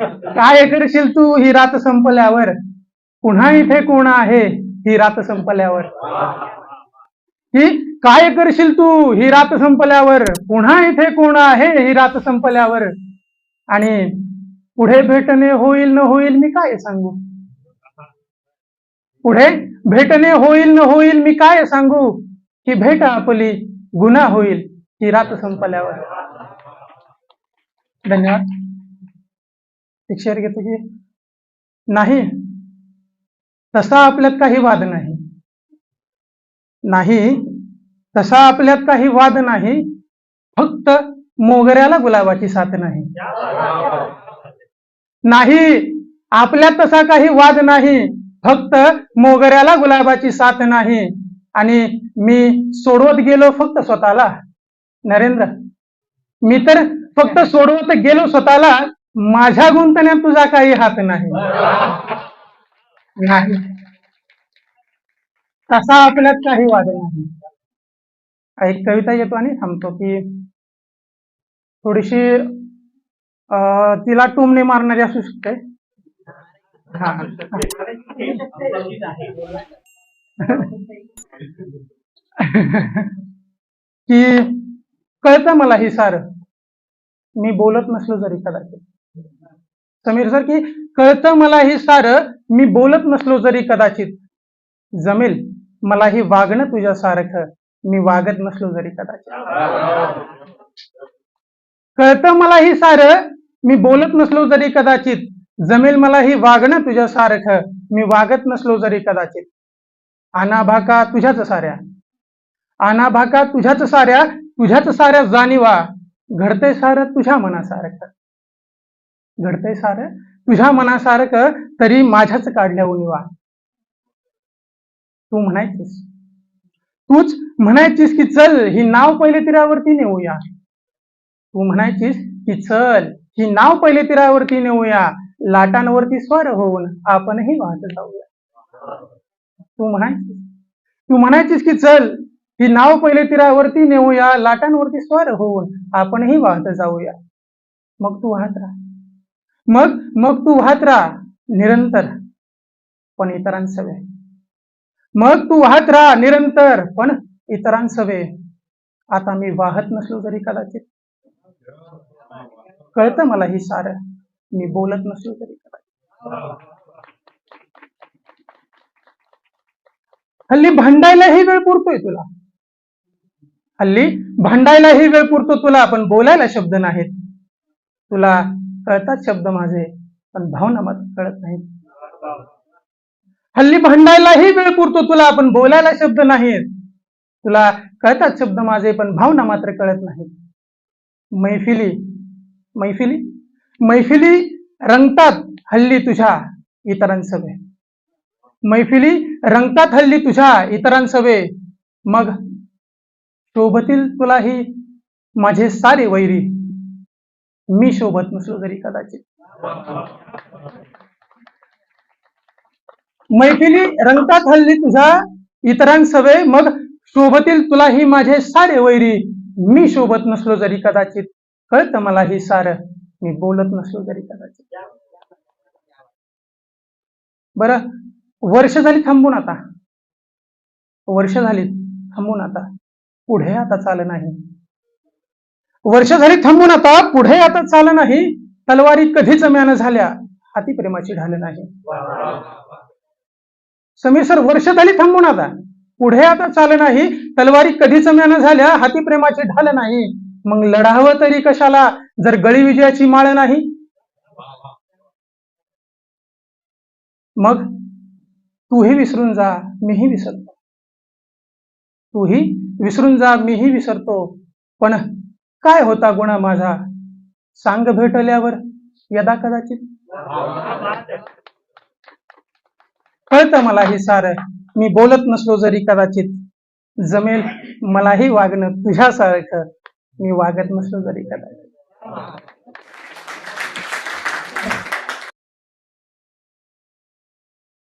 काय करशील तू? ही रात संपल्यावर. पुन्हा इथे कोण आहे? ही रात संपल्यावर. ही काय करशील तू? ही रात संपल्यावर. पुन्हा इथे कोण आहे? ही रात संपल्यावर. आणि पुढे भेटणे होईल न होईल मी काय सांगू? पुढे भेटणे होईल न होईल मी काय सांगू? की भेट आपली गुन्हा होईल. ही रात संपल्यावर. धन्यवाद. एक शेअर घेतो की नाही तसा आपल्यात काही वाद नाही. नाही तसा आपल्यात काही वाद नाही फक्त मोगऱ्याला गुलाबाची साथ नाही. नाही आपल्यात तसा काही वाद नाही फक्त मोगऱ्याला गुलाबाची साथ नाही. आणि मी सोडवत गेलो फक्त स्वतःला. नरेंद्र मी तर फक्त सोडवत गेलो स्वतःला माझ्या गुंतण्यात तुझा काही हात नाही. नाही. तसा आपल्यात काही वाद नाही. एक कविता येतो आणि थांबतो की थोडीशी तिला टुमणे मारणारी असू शकते. हा. की कळतं मला ही सार. मी बोलत नसलो जरी कदाचित. समीर सर की कळतं मला हे सार मी बोलत नसलो जरी कदाचित. जमेल मला हे वागणं तुझ्या सारखं मी वागत नसलो जरी कदाचित. कळतं मला हे सार मी बोलत नसलो जरी कदाचित. जमेल मला हे वागणं तुझ्यासारखं मी वागत नसलो जरी कदाचित. अनाभाका तुझ्याच साऱ्या. अनाभाका तुझ्याच साऱ्या तुझ्याच साऱ्या जाणीवा. घडते सारं तुझ्या मनासारखं. घडतंय सार? तुझ्या मनासारखं तरी माझ्याच काढल्या उणीवा तू म्हणायचीस. तूच म्हणायचीस की चल ही नाव पहिले तीरावरती नेऊया. तू म्हणायचीस की चल ही नाव पहिले तीरावरती नेऊया. लाटांवरती स्वार होऊन आपणही वाहत जाऊया. तू म्हणायचीस. तू म्हणायचीस की चल ही नाव पहिले तीरावरती नेऊया. लाटांवरती स्वार होऊन आपणही वाहत जाऊया. मग तू वाहत राहा. मग मग तू वाहत राहा. निरंतर. पण इतरांसवे. मग तू वाहत राहा. निरंतर. पण इतरांसवे. आता मी वाहत नसलो जरी कदाचित. कळतं मला ही सार. मी बोलत नसलो तरी कदाचित. हल्ली भांडायलाही वेळ पुरतोय तुला. हल्ली भांडायलाही वेळ पुरतो तुला पण बोलायला शब्द नाहीत. तुला कळतात शब्द माझे पण भावना मात्र कळत नाहीत. हल्ली भांडायलाही वेळ पुरतो तुला पण बोलायला शब्द नाहीत. तुला कळतात शब्द माझे पण भावना मात्र कळत नाहीत. मैफिली मैफिली? मैफिली रंगतात हल्ली तुझ्या इतरांसवे मैफिली रंगतात हल्ली तुझ्या इतरांसवे मग शोभतील तुलाही माझे सारे वैरी. मी सोबत नसलो तरी कदाचित. मैफिली रंगतात हल्ली तुझा इतरांसवे मग सोबतील तुला ही माझे सारे वैरी. मी सोबत नसलो जरी कदाचित. कळतं मला ही सार. मी बोलत नसलो जरी कदाचित. बरं वर्ष झाली थांबून आता. वर्ष झाली थांबून आता. पुढे आता चाल नाही वर्ष झाली थांबून आता पुढे आता चाल नाही. तलवारी कधीच म्यान झाल्या हाती प्रेमाची ढाल नाही. समीर सर वर्ष झाली थांबून आता पुढे आता चाल नाही. तलवारी कधीच म्यान झाल्या हाती प्रेमाची ढाल नाही. मग लढावं तरी कशाला जर गळी विजयाची माळ नाही? मग तूही विसरून जा मीही विसरतो. तूही विसरून जा मीही विसरतो. पण काय होता गुणा माझा? सांग भेटल्यावर. यदा कदाचित. कळतं मला हे सार. मी बोलत नसलो जरी कदाचित. जमेल मलाही वागणं तुझ्यासारखं. मी वागत नसलो जरी कदाचित.